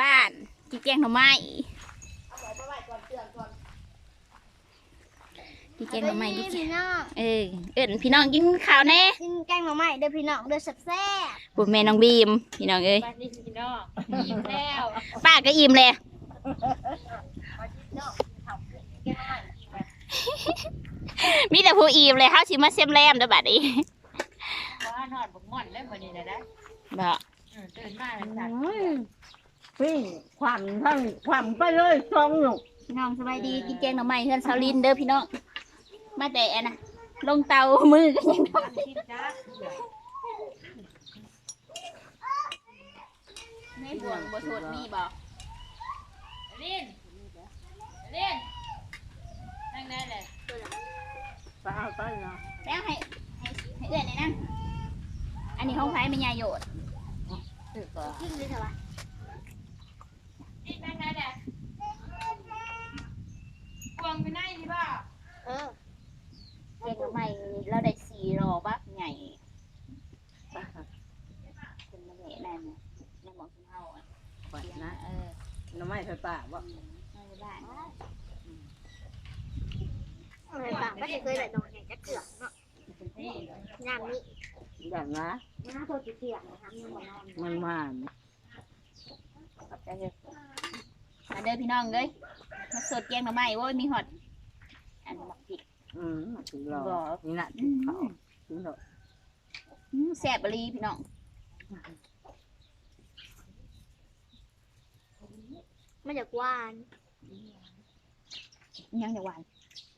บ้านกินแกงหน่อไม้กินแกงหน่อไม้กินพี่น้องเออเอิญพี่น้องกินข้าวแน่กินแกงหน่อไม้เด้อพี่น้องเด้อแซ่บปู่แม่น้องบีมพี่น้องเอ้ยบ้านนี้พี่น้องยิ้มแล้วป้าก็อิ่มเลยมีแต่ผู้อิ่มเลยเฮาสิมาเซมแรมเด้อบัดนี้ว่านอนบ่ม่อนเลยวันนี้นะนะบ่อืมตื่นมาแล้วสั่น ปิ้งความทั้งความไปเลยสองหนุกน้องสบายดีกินแกงหน่อไม้เฮือนเซาลินเด้อพี่น้อง มาแต่อันน่ะ ลงเตามือกันยังได้ในบ่วงบ่โทษมีบ่ลินลินนั่งได้เลยไปเอาไปเนาะแล้วให้ให้ให้เอื้อนนี่นั่งอันนี้ห้องไฟไม่ยายโยดคือก็ๆกินเลยเถอะวะ ลินนั่งได้เลยกวงไปไหนที่บ้าเออแกงหน่อไม้เราได้สีรอบักใหญ่เป็นมะเละนั่นน่ะในหมองกินเฮาอะไปนะเออน้ำไม้ไฟป่าบ่ในบ้านอะไรปากก็จะเคยไหลนองแข่งจะเกลือกเนาะน้ำนี้อย่างนะน้ำโทษจะเกลือกนะคะยังบ่นอนมันมาขอบใจเด้อมา เด้อพี่น้องเอ้ยมาสดแกงหน่อไม้โว้ยมีฮอดอันหมักพริก อืมถึงรอนี่น่ะอืมเขาถึงรออืมแซ่บอีหลีพี่น้องมันจะหวานยังจะหวาน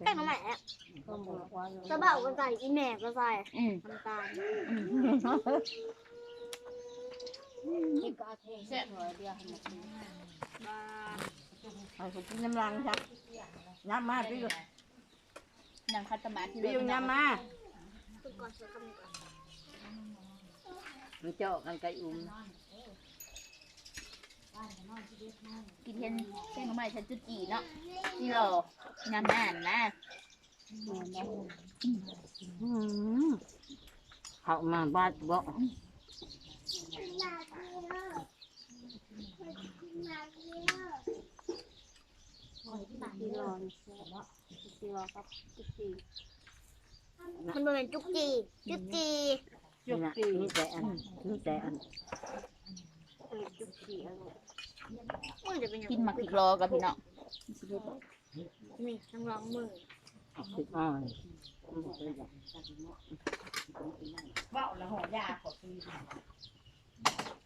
แกงหน่อไม้อะก็บอกว่ากระเบาก็ใส่อีแหม่ก็ใส่อืมน้ำตาลอืมแซ่บบ้า เอาไปกินน้ำรังจ้ะย้ำมาพี่นังคัตตามาที่พี่ย้ำมาคุณก่อนเสือคำนี้ก่อนมันเจาะกันไก่อุ้มกินเห็นแกงหน่อไม้ฉันจุดจีเนาะนี่เหรองามนั่นนะอืมเขามาบ้านบ่ ซีรอนซีรอครับจุกจีมันเป็นจุกจีจุกจีนี่น่ะนี่แต่อันนี่แต่อันเออจุกจีอร่อยมันจะเป็นอย่างกินหมักพริกรอกับพี่น้องนี่ต้องลองมือติดอ้อยเบ้าแล้วห่อยาขอปี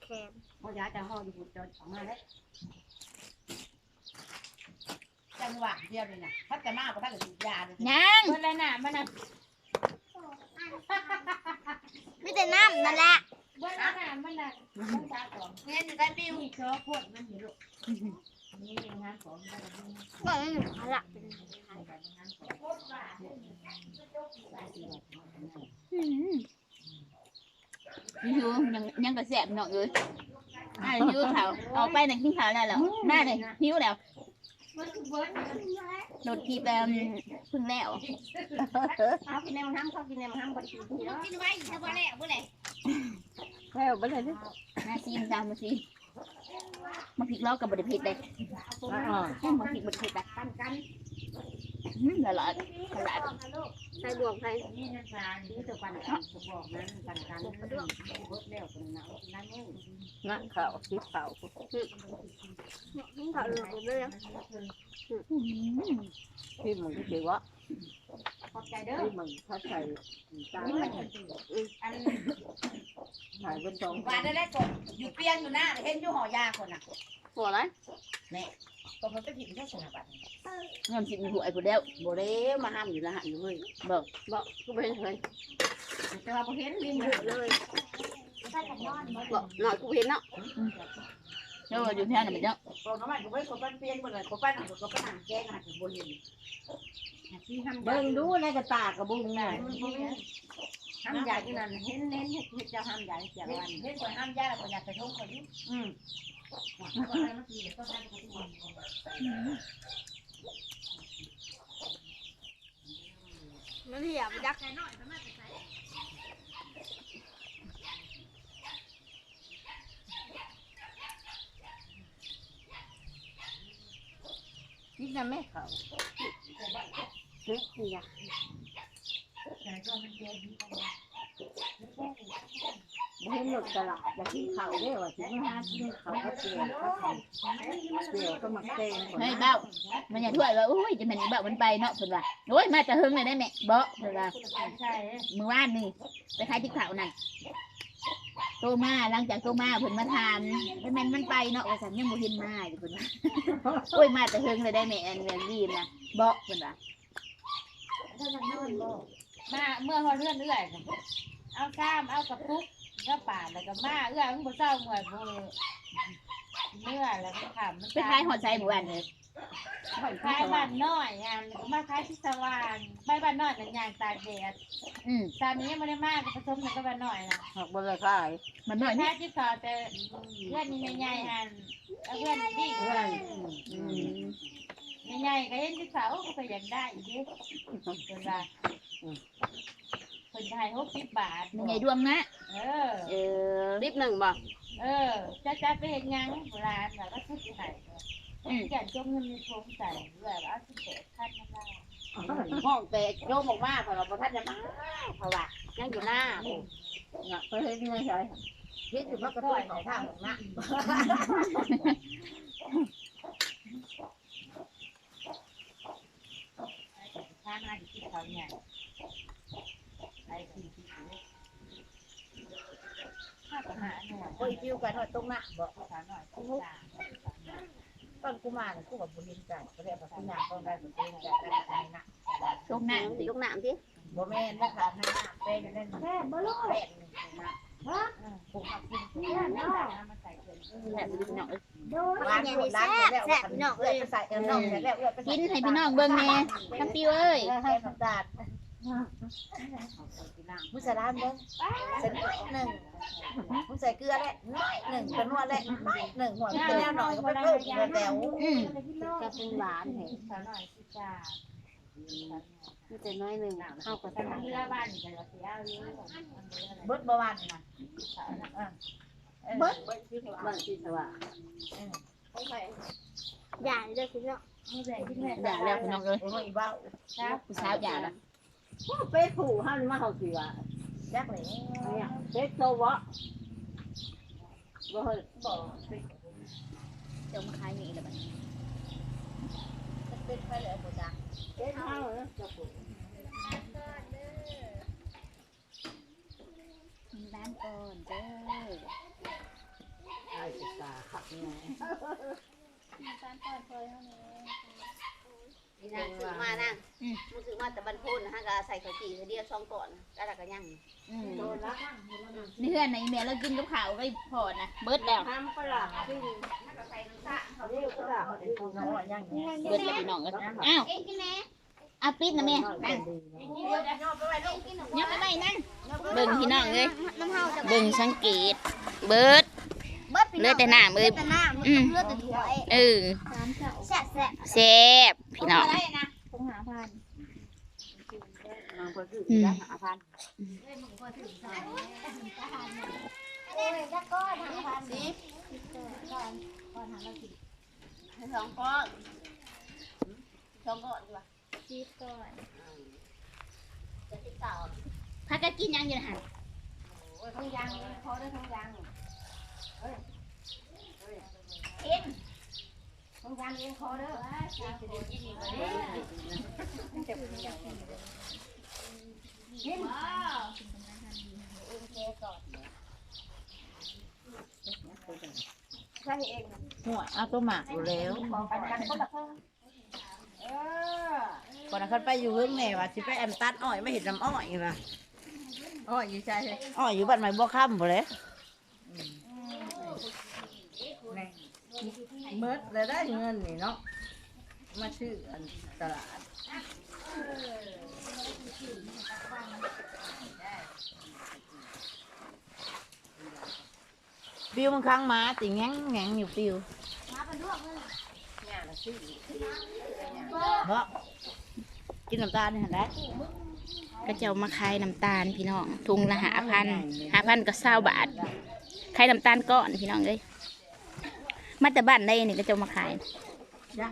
แคมห่อยาจะห่ออยู่จนออกมาแล้ว จังหวะเดียวเลยนะถ้าจะมากกว่าถ้าเกิดยาเลยยังเมื่อไรน่ะมันน่ะไม่แต่น้ำนั่นแหละเมื่อไรน่ะมันน่ะมันตาสองเงี้ยได้ปิ้วเชื้อพวดมันอยู่ลูกนี่งานของมันก็ไม่เหมือนเขาละเป็นนี่คือยังยังกระแสบเนาะเอ้ยอ่าหิวเขาวเอาไปหนึ่งกินข้าวแล้วเหรอหน้าเลยหิวแล้ว โดดทีแบบพึ่งแล้วเขากินในมังห้ำเขากินในมังห้ำบริสุทธิ์เนาะกินไว้ถ้าบ่แล้วบ่แล้วแล้วไปเลยดิน่าซีมตามมาซีมาพริกล้อกับบไดพริกเลยอ๋อมาพริกบไดพริกแบบกันกัน ละลายละลายใส่บวกใส่นี่นะจ๊ะนี่ตะวปันกันบอกนั้นปันกันเบิดแล้วคนนั้นนั่นเองนั่นเขาคิดเขาทั้งเขาเหลืองเลยนะที่มึงคิดว่า ขอบใจเด้อที่มึงเขาใส่ตานี่มันอันหายเป็นสองว่าได้ได้กดอยู่เปียงอยู่หน้าเห็นอยู่ห่อยาคนน่ะหัวอะไรก็มันไปผิดแค่สนาบัตเงินสิมีหัวไอ้ผู้เดียวโบเด้มาห้ามอยู่ละหันอยู่เว้ยบอกบอกก็เป็นเคยแต่ว่าพอเห็นลิงเหลืองเลยบอกหน่อยกูเห็นเนาะ เดี๋ยวอยู่ที่นั่นน่ะมันเนาะบอกน้องใหม่ก็ไปกดปันเปียงหมดเลยกดปันหันกดปันหันแกงหันบนหินที่ทำเบิ่งดูในกระตากระบุงน่ะห้ามยาที่นั่นเห็นเน้นเห็นเจ้าห้ามยาจากวันเห็นคนห้ามยาแล้วคนอยากจะทุ่งคนนี้อืมมันเหี่ยวไปยัก นะแม่เขาเฮ้ยอยากแต่ก็มันเจ๊ดีไปบ่เห็นหลดตลาดจะกินข้าวได้ว่าสิมาหากินข้าวก็เจียวก็เจียวก็มักแตงเฮ้ยเบ้ามันอย่าถ้วยว่าอุ้ยจะแม่นอีเบ้ามันไปเนาะเพิ่นว่าโอ้ยมาแต่หึงเลยได้แม่บ่เพิ่นว่าใช่มื้อวานนี่ไปขายที่เขานั่น โตมาหลังจากโตมาเพิ่นมาทานแล้วแม่นมันไปเนาะว่าซั่นยังบ่เห็นมาอยู่เพิ่นว่าโอ้ยมาแต่หึงเลยได้แม่อันเรื่องดีนะบ่เพิ่นว่ามาเมื่อพอเลื่อนเรื่อยเอาก้ามเอากระปุกก็ป่าแล้วก็มาเอื้อมึงบ่เศร้าเหมือนบ่เมื่อแล้วก็ขำมันไปขายหอดใจหมู่บ้านเลย ขายบ้านน้อยงานมาขายที่สว่างไปบ้านน้อยเป็นยางตากแดดอืมตามนี้มันได้มากผสมกันก็บ้านน้อยนะหักบ่ได้ขายมันน้อยนี่ขายที่สอแต่เพื่อนใหญ่ๆหันเพื่อนพี่เพื่อนอืมใหญ่ๆก็เห็นที่สาวก็ไปอยากได้อีกเด้เป็นว่าคนไทยหกสิบบาทมันใหญ่ดวงนะ เออ เออรีบหนึ่งบ่ เออจะจะไปเห็นยังโบราณแบบว่าชุดไทย แก่จมเงินในทงใส่แบบเอาสิบแปดขั้นนั่นแหละห้องแต่โยมออกมาเราะว่าบ่ทันจะมาเพราะว่ายังอยู่หน้าน่ะไปเฮ็ดยังไงใช่เฮ็ดอยู่พักกระตุ้นของทางของหน้าข้างหน้าที่เขาเนี่ยไอ้ที่ที่ข้าปัญหาหน่อยโอ้ยคิวกันหอดตรงหน้าบ่ภาษาหน่อยที่ต่างต อนกูมาเนี่ยกูกับบุรินใจก็เรียกว่าคุณยางต้องได้บุรินใจได้ใจนะช่วงหน้าสิยกน้ำสิบ่แม่นนะคะให้น้ำเป็นนั่นแม่บ่รู้เป็นนะผมมากินๆเนี่ยเนาะมาใส่เกลือแซ่บพี่น้องเอ้ยวานนี่แซ่บแซ่บพี่น้องเอ้ยใส่เอ็มน้องแล้วเอื้อกินให้พี่น้องเบิ่งแน่ทั้งปิวเอ้ยแค่น้ำตา ลมุสลามเด้อใส่หนึ่งมุใส่เกลือแหละน้อยหนึ่งเป็นวดแหละน้อยหนึ่งหัวเป็นแนวหน่อยก็ไปเพิ่มแถวอืมจะเป็นหวานเหรอภาษาหน่อยจ้ามันจะน้อยหนึ่งเข้ากับแต่เรือบ้านนี่ก็เสียเยอะเบิดบ่วันนะเบิดบ้านที่สว่างอย่าเลยพี่น้องอย่าแล้วพี่น้องเอ้ยผู้สาวอย่าแล้วะไปผูกหันมาเฮาสิว่ายักเลยเนี่ยเป็ดโตวะบ่เฮ้ยบอกเดี๋ยวมาขายนี่แล้วบัดนี้เป็นไปเลยบ่จังเป็ดเฮาเนาะจะผูกมีร้านก่อนเด้อไอ้สิตาขับเนี่ยนี่นะซื้อมานั่งมันซื้อมาแต่บันพูนนะฮะก็ใส่ข้าวจี่เดียวช่องก่อนแล้วก็ย่างอืมโดนละนี่เพื่อนในแม่เรากินกับข้าวก็พอนะเบิดแล้วทำปลาที่เขาเรียกว่าเขาเป็นผู้น้อยย่างเบิดแล้วพี่น้องเอ้ยอ้าวเอาปิดนะแม่นั่งเดี๋ยวจะย่อไปไว้ลูกยับไปไว้นั่งเบิ่งพี่น้องเลยน้ำเฮาจะเบิ่งสังเกต เบิดเบิดพี่เลือดแต่หน้ามือแต่หน้ามันเลือดแต่ถ้วยเออแซ่บแซ่บแซ่บ พี่น้องคงหาพันมันก็คืออืมละหาพันเอ้ยจะก้อนหาพันสิสองก้อนสองก้อนดีกว่าชีสก่อนจะติดต่อพักกันกินยังอยู่นะฮะโอ้ยท้องยางพอได้ท้องยางกิน ท้องยางเองพอเด้อใช่เองหัวเอาตัวหมากอยู่แล้วบอกกันกันคนละเพิ่มเออก่อนนะคันไปอยู่เรื่องแม่ว่าสิไปแอมตัดอ้อยไม่เห็นน้ำอ้อยนะอ๋ออยู่ใจเลยอ้อยอยู่บ้านใหม่บ่ค่ำบ่เลย เมิดแล้วได้เงินนี่เนาะ มาซื้ออันตลาดปิวมันค้างมาติแงงแงงอยู่ปิวเพราะกินน้ำตาลนี่เห็นได้ก็จะเอามาขายน้ำตาลพี่น้องทุงละหาพันหาพันก็เศร้าบาทขายน้ำตาลก้อนพี่น้องเลย มาแต่บ้านได้นี่ก็จะเอามาขายจ้ะ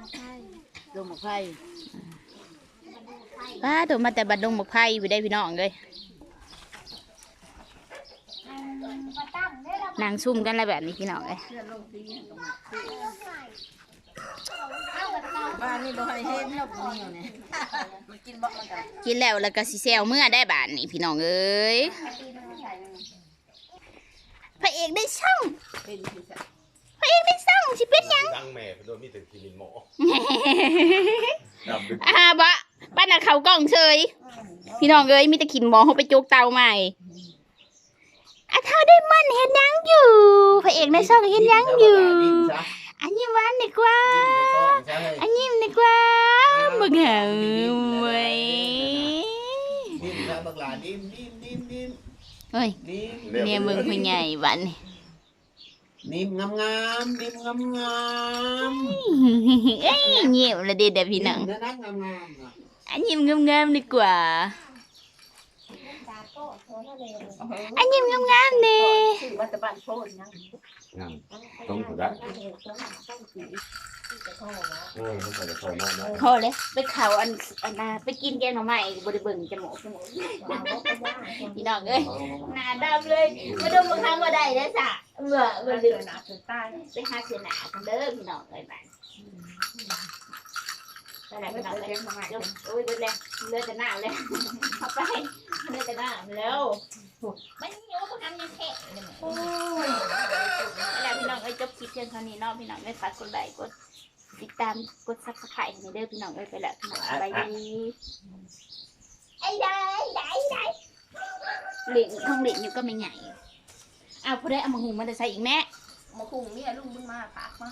ลงมาไฟป้าตัวมาแต่บัดดงบักไผ่ไปได้พี่น้องเลยนางซุ่มกันอะไรแบบนี้พี่น้องเลยเสื้อลงสีก็มาบ้านนี่บ่ให้เห็นเนาะพวกนี้เนี่ยมันกินบ่มันกันกินแล้วแล้วก็สิเซลเมื่อได้บาทนี่พี่น้องเอ้ยพระเอกได้ช่องเป็นที่สะ พระเอกได้ช่องสิเป็นหยังดังแม่โดนมีแต่กินหมอดำดึกอ่าบะป้าน่ะเขากล้องเฉย พี่น้องเอ้ยมีแต่ขินหมอเขาไปจุกเตาใหม่อะเท่าได้มันเห็นยังอยู่ พระเอกในช่องเห็นยังอยู่อันยิ้มหวานดีกว่าอันยิ้มดีกว่ามึงเหาเว้ยนิ่มนะบักหลานิ่มนิ่มนิ่มนิ่มเฮ้ยนิ่มเนี่ยมึงคุยใหญ่บัดนนิ่มงามงามนิ่มงามงามเอ้ยเงียบละเด็ดแต่พี่น้องนะนักงามงามอะอันยิ้มงามๆดีกว่าอันยิ้ มงามๆนี่ชื่อว่าตะบ้านโพดยังงามต้องถูกได้ เออมันก็จะคอยมากนะพอเลยไปข่าวอันอันน่ะไปกินแกงหน่อไม้บริเบิ่งจมูกจมูกพี่น้องเอ้ยหน้าดำเลยมาดมบางครั้งว่าได้แล้วสะเบื่อเบื่อลืมหนาสุดใต้ไปหาเสียหนากันเด้อพี่น้องเอ้ยบ้านไปไหนไม่พี่น้องเคยเอ้ยเลี้ยงมาใหม่ยกโอ้ยเบิดแล้วเลือดแต่หน้าเลยเอาไปเลือดแต่หน้าแล้วไม่เยอะพวกนั้นยังแค่ พียงเท่านี้เนาะพี่น้องเอ้ยฝากกดไลค์กดติดตามกดซับสไครต์ให้เด้อพี่น้องเอ้ยไปแล้วพี่น้องสบายดีไอ้ได้ได้ได้เหลิงท้องเหลิงอยู่ก็ไม่ใหญ่อ้าวพอได้เอามาหุงมาได้ใส่อีกแม่ มาคุงเนี่ยลุงมึงมาปากมา